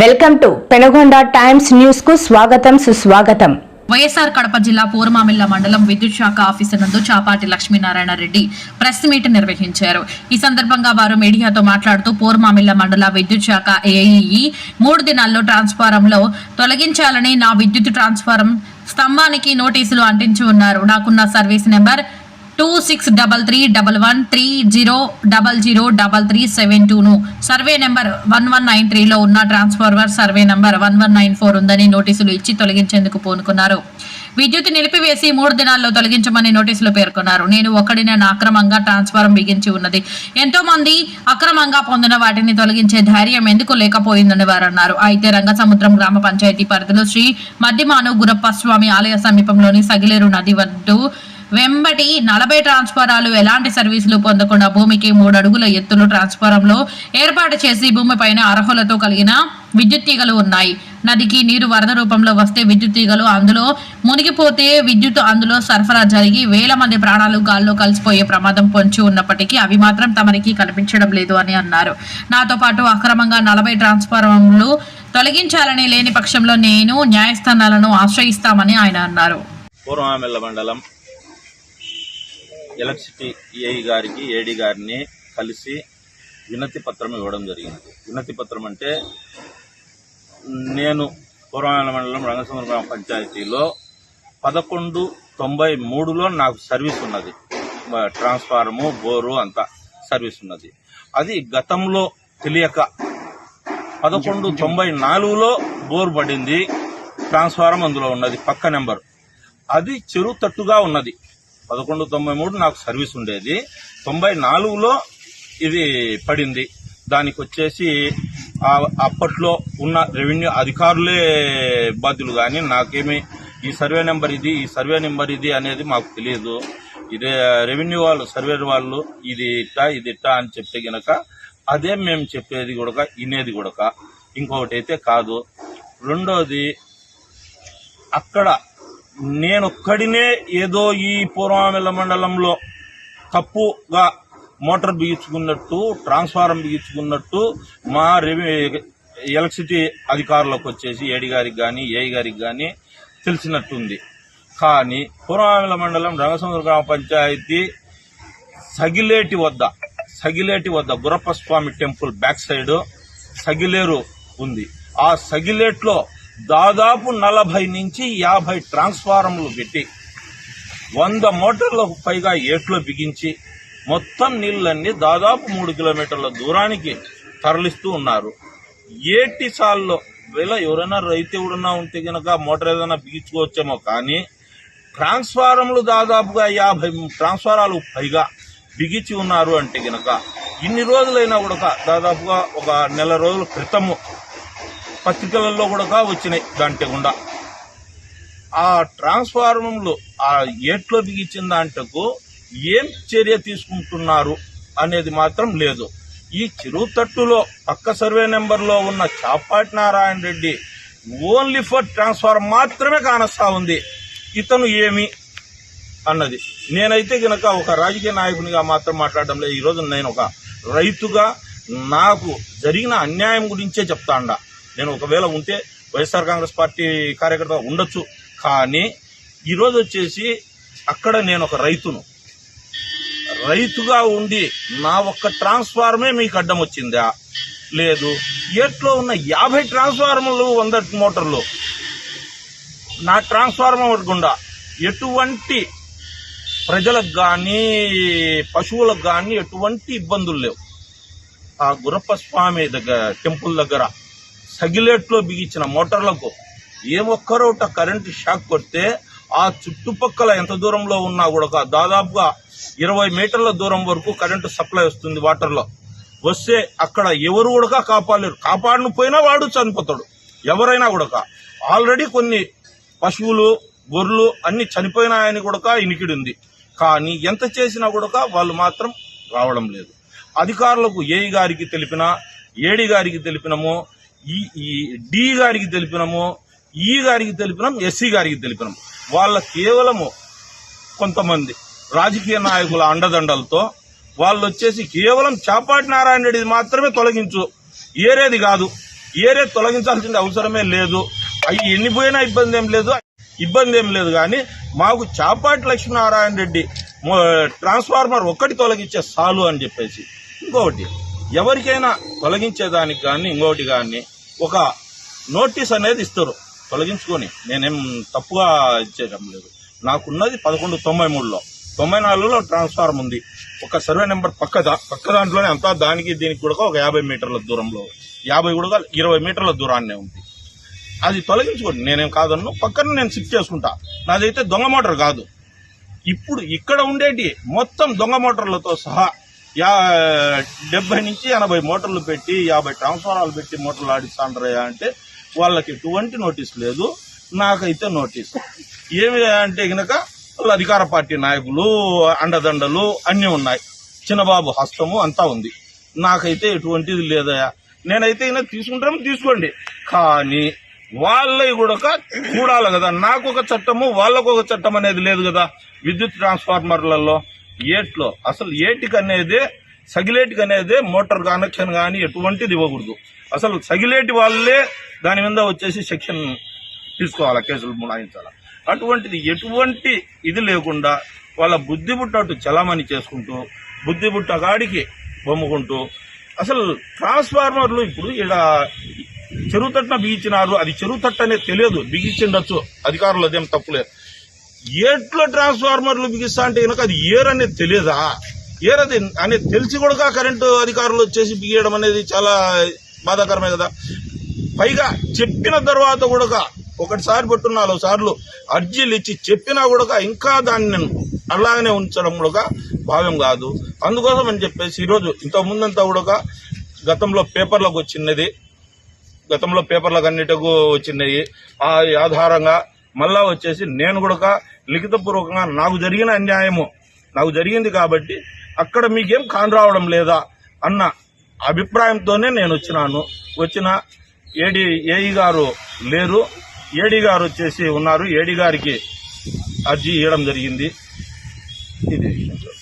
Welcome to Penagonda times న్యూస్కు స్వాగతం సుస్వాగతం. వైఎస్ఆర్ కడప జిల్లా పూర్మామిల్ల మండలం విద్యుత్ శాఖ ఆఫీసు నందు చాపాటి లక్ష్మీనారాయణ రెడ్డి ప్రెస్ మీట్ నిర్వహించారు. ఈ సందర్భంగా వారు మీడియాతో మాట్లాడుతూ పూర్మామిల్ల మండల విద్యుత్ శాఖ ఏఈఈ మూడు దినాల్లో ట్రాన్స్ఫారంలో తొలగించాలని నా విద్యుత్ ట్రాన్స్ఫారం స్తంభానికి నోటీసులు అంటించి ఉన్నారు. నాకున్న service number two six double three double one three zero double zero double three seven టూను survey number one one nine త్రీలో ఉన్న transformer survey number one one nine four ఉందని నోటీసులు ఇచ్చి తొలగించేందుకు పూనుకున్నారు. విద్యుత్ నిలిపివేసి మూడు దినాల్లో తొలగించమని నోటీసులు పేర్కొన్నారు. నేను ఒక్కడినే నా అక్రమంగా ట్రాన్స్ఫారం బిగించి ఉన్నది. ఎంతో మంది అక్రమంగా పొందిన వాటిని తొలగించే ధైర్యం ఎందుకు లేకపోయిందని వారు అన్నారు. అయితే రంగసముద్రం గ్రామ పంచాయతీ పరిధిలో శ్రీ మద్దిమాను గురప్ప స్వామి ఆలయ సమీపంలోని సగిలేరు నది వద్దు వెంబటి నలభై ట్రాన్స్ఫారాలు ఎలాంటి సర్వీసులు పొందకుండా భూమికి మూడు అడుగుల ఎత్తులో ట్రాన్స్ఫారంలో ఏర్పాటు చేసి భూమిపైన అర్హులతో కలిగిన విద్యుత్ తీగలు ఉన్నాయి. నదికి నీరు వరద రూపంలో వస్తే విద్యుత్ తీగలు అందులో మునిగిపోతే విద్యుత్ అందులో సరఫరా జరిగి వేల మంది ప్రాణాలు గాల్లో కలిసిపోయే ప్రమాదం పొంచి ఉన్నప్పటికీ అవి మాత్రం తమరికి కనిపించడం లేదు అని అన్నారు. నాతో పాటు అక్రమంగా నలభై ట్రాన్స్ఫార్మర్లు తొలగించాలని లేని పక్షంలో నేను న్యాయస్థానాలను ఆశ్రయిస్తామని ఆయన అన్నారు. మండలం ఎలక్ట్రిసిటీ ఏఐ గారికి ఏడీ గారిని కలిసి వినతి పత్రం ఇవ్వడం జరిగింది. వినతి పత్రం అంటే నేను పూర్వమామిల్ల మండలం రంగసముద్ర గ్రామ పంచాయతీలో పదకొండు తొంభై మూడులో నాకు సర్వీస్ ఉన్నది. మ- ట్రాన్స్ఫార్ము బోరు అంతా సర్వీస్ ఉన్నది. అది గతంలో తెలియక పదకొండు తొంభై నాలుగులో బోర్ పడింది. ట్రాన్స్ఫారం అందులో ఉన్నది. పక్క నెంబర్. అది చెరువు తట్టుగా ఉన్నది. పదకొండు తొంభై మూడు నాకు సర్వీస్ ఉండేది. తొంభై నాలుగులో ఇది పడింది. దానికి వచ్చేసి అప్పట్లో ఉన్న రెవెన్యూ అధికారులే బాధ్యులు కానీ నాకేమి ఈ సర్వే నెంబర్ ఇది ఈ సర్వే నెంబర్ ఇది అనేది మాకు తెలియదు ఇదే రెవెన్యూ వాళ్ళు సర్వే వాళ్ళు ఇది ఇట్టా ఇది ఇట్టా అని చెప్తే గనక అదే మేము చెప్పేది కూడా వినేది కూడా ఇంకొకటి అయితే కాదు. రెండోది అక్కడ నేనొక్కడినే ఏదో ఈ పూర్వమిల్ల మండలంలో తప్పుగా మోటార్ బిగించుకున్నట్టు ట్రాన్స్ఫారం బిగించుకున్నట్టు మా రెవె ఎలక్ట్రిసిటీ అధికారులకు వచ్చేసి ఏడి గారికి కానీ ఏఐ గారికి కానీ తెలిసినట్టుంది. కానీ పూర్వమిల్ల మండలం రంగసముద్ర గ్రామ పంచాయతీ సగిలేటి వద్ద సగిలేటి వద్ద Gurappa Swamy temple back side Sagileru ఉంది. ఆ సగిలేట్లో దాదాపు నలభై నుంచి యాభై ట్రాన్స్ఫారంలు పెట్టి వంద మోటార్లకు పైగా ఏట్లో బిగించి మొత్తం నీళ్ళన్నీ దాదాపు మూడు కిలోమీటర్ల దూరానికి తరలిస్తూ ఉన్నారు. ఏటి సాల్లో వేళ ఎవరైనా రైతు ఎవడన్నా ఉంటే గనక మోటార్ ఏదైనా బిగించుకోవచ్చేమో కానీ ట్రాన్స్ఫారంలు దాదాపుగా యాభై ట్రాన్స్ఫారాలు పైగా బిగించి ఉన్నారు అంటే గనక ఇన్ని రోజులైనా కూడా దాదాపుగా ఒక నెల రోజుల క్రితము పత్రికలలో కూడా వచ్చినాయి దాంట్లో గుండా. ఆ ట్రాన్స్ఫార్మర్లు ఆ ఏట్లో బిగించిన దాంట్లకు ఏం చర్య తీసుకుంటున్నారు అనేది మాత్రం లేదు. ఈ చిరుతట్టులో పక్క సర్వే నెంబర్లో ఉన్న Chapati Narayana Reddy only for transformer మాత్రమే కానొస్తా ఉంది. ఇతను ఏమి అన్నది. నేనైతే గనక ఒక రాజకీయ నాయకునిగా మాత్రం మాట్లాడడం లేదు. ఈరోజు నేను ఒక రైతుగా నాకు జరిగిన అన్యాయం గురించే చెప్తాండా. నేను ఒకవేళ ఉంటే వైఎస్ఆర్ కాంగ్రెస్ పార్టీ కార్యకర్త ఉండొచ్చు. కానీ ఈరోజు వచ్చేసి అక్కడ నేను ఒక రైతును. రైతుగా ఉండి నా ఒక్క ట్రాన్స్ఫార్మే మీకు అడ్డం వచ్చిందా? లేదు. ఏట్లో ఉన్న యాభై ట్రాన్స్ఫార్మర్లు వంద మోటార్లు. నా ట్రాన్స్ఫార్మర్ గుండా ఎటువంటి ప్రజలకు కానీ పశువులకు కానీ ఎటువంటి ఇబ్బందులు లేవు. ఆ గురప్ప స్వామి దగ్గర టెంపుల్ దగ్గర సగిలేట్లో బిగించిన మోటార్లకు ఏ ఒక్కరోట కరెంటు షాక్ కొడితే ఆ చుట్టుపక్కల ఎంత దూరంలో ఉన్నా కూడా దాదాపుగా ఇరవై మీటర్ల దూరం వరకు కరెంటు సప్లై వస్తుంది వాటర్లో. వస్తే అక్కడ ఎవరు కూడా కాపాడలేరు. కాపాడను పోయినా వాడు చనిపోతాడు. ఎవరైనా కూడా ఆల్రెడీ కొన్ని పశువులు గొర్రెలు అన్ని చనిపోయినాయని కూడా ఇనికిడింది కానీ ఎంత చేసినా కూడా వాళ్ళు మాత్రం రావడం లేదు. అధికారులకు ఏఈ గారికి తెలిపినా ఏడి గారికి తెలిపినము ఈ ఈ డి గారికి తెలిపినము ఈ గారికి తెలిపినాం ఎస్సీ గారికి తెలిపినాం వాళ్ళ కేవలము కొంతమంది రాజకీయ నాయకుల అండదండలతో వాళ్ళు వచ్చేసి కేవలం చాపాటి నారాయణ రెడ్డిది మాత్రమే తొలగించు. ఏరేది కాదు. ఏరే తొలగించాల్సిన అవసరమే లేదు. అవి ఎన్నిపోయినా ఇబ్బంది ఏం లేదు. ఇబ్బంది ఏం లేదు కానీ మాకు చాపాటి లక్ష్మీనారాయణ రెడ్డి ట్రాన్స్ఫార్మర్ ఒక్కటి తొలగించే చాలు అని చెప్పేసి ఇంకొకటి ఎవరికైనా తొలగించేదానికి కానీ ఇంకొకటి కానీ ఒక నోటీస్ అనేది ఇస్తారు. తొలగించుకొని. నేనేం తప్పుగా ఇచ్చేయడం లేదు. నాకున్నది పదకొండు తొంభై మూడులో. తొంభై నాలుగులో ట్రాన్స్ఫార్మ్ ఉంది. ఒక సర్వే నెంబర్ పక్క పక్క దాంట్లోనే అంతా దానికి దీనికి కూడా ఒక యాభై మీటర్ల దూరంలో. యాభై కూడా ఇరవై మీటర్ల దూరాన్నే ఉంది. అది తొలగించుకోండి నేనేం కాదన్ను పక్కన నేను షిఫ్ట్ చేసుకుంటా. నాదైతే దొంగ మోటార్ కాదు. ఇప్పుడు ఇక్కడ ఉండేటి మొత్తం దొంగ మోటార్లతో సహా యా డెబ్బై నుంచి ఎనభై మోటార్లు పెట్టి యాభై ట్రాన్స్ఫారాలు పెట్టి మోటార్లు ఆడిస్తాండ్రయ్యా అంటే వాళ్ళకి ఎటువంటి నోటీస్ లేదు. నాకైతే నోటీస్. ఏమి అంటే గనక వాళ్ళ అధికార పార్టీ నాయకులు అండదండలు అన్నీ ఉన్నాయి. చిన్నబాబు హస్తము అంతా ఉంది. నాకైతే ఎటువంటిది లేదయా నేనైతే ఈయన తీసుకుంటాము తీసుకోండి. కానీ వాళ్ళవి కూడా చూడాలి కదా. నాకు ఒక చట్టము వాళ్ళకు ఒక చట్టం అనేది లేదు కదా. విద్యుత్ ట్రాన్స్ఫార్మర్లలో ఏట్లో అసలు ఏటికి అనేది సగిలేటికి అనేది మోటార్ కనెక్షన్ కానీ ఎటువంటిది ఇవ్వకూడదు. అసలు సగిలేటి వాళ్ళే దాని మీద వచ్చేసి సెక్షన్ తీసుకోవాలి కేసులు మునాయించాలా అటువంటిది ఎటువంటి ఇది లేకుండా వాళ్ళ బుద్ధి బుట్టట్టు చలామణి చేసుకుంటూ బుద్ధి బుట్ట కాడికి బొమ్ముకుంటూ అసలు ట్రాన్స్ఫార్మర్లు ఇప్పుడు ఇక్కడ చెరువు తట్టున బిగించినారు అది చెరువు తట్ట అనేది తెలియదు బిగించిండొచ్చు అధికారులు అదేం తప్పులేదు. ఏట్లో ట్రాన్స్ఫార్మర్లు బిగిస్తా అంటే కనుక అది ఏర్ అనేది తెలియదా ఏర్ అది అనేది తెలిసి కూడా కరెంటు అధికారులు వచ్చేసి బిగియడం అనేది చాలా బాధాకరమే కదా. పైగా చెప్పిన తర్వాత కూడా ఒకటిసారి పట్టు నాలుగు సార్లు అర్జీలు ఇచ్చి చెప్పినా కూడా ఇంకా దాన్ని అలాగనే ఉంచడం కూడా భావ్యం కాదు. అందుకోసం అని చెప్పేసి ఈరోజు ఇంతకు ముందంతా కూడా గతంలో పేపర్లకు వచ్చినది గతంలో పేపర్లకు అన్నిటికూ వచ్చినాయి ఆ ఆధారంగా మళ్ళా వచ్చేసి నేను కూడా లిఖితపూర్వకంగా నాకు జరిగిన అన్యాయము నాకు జరిగింది కాబట్టి అక్కడ మీకేం కాని రావడం లేదా అన్న అభిప్రాయంతోనే నేను వచ్చినాను. వచ్చిన ఏడి ఏఈ గారు లేరు. ఏడి గారు వచ్చేసి ఉన్నారు. ఏడి గారికి అర్జీ ఇవ్వడం జరిగింది. ఇది విషయం.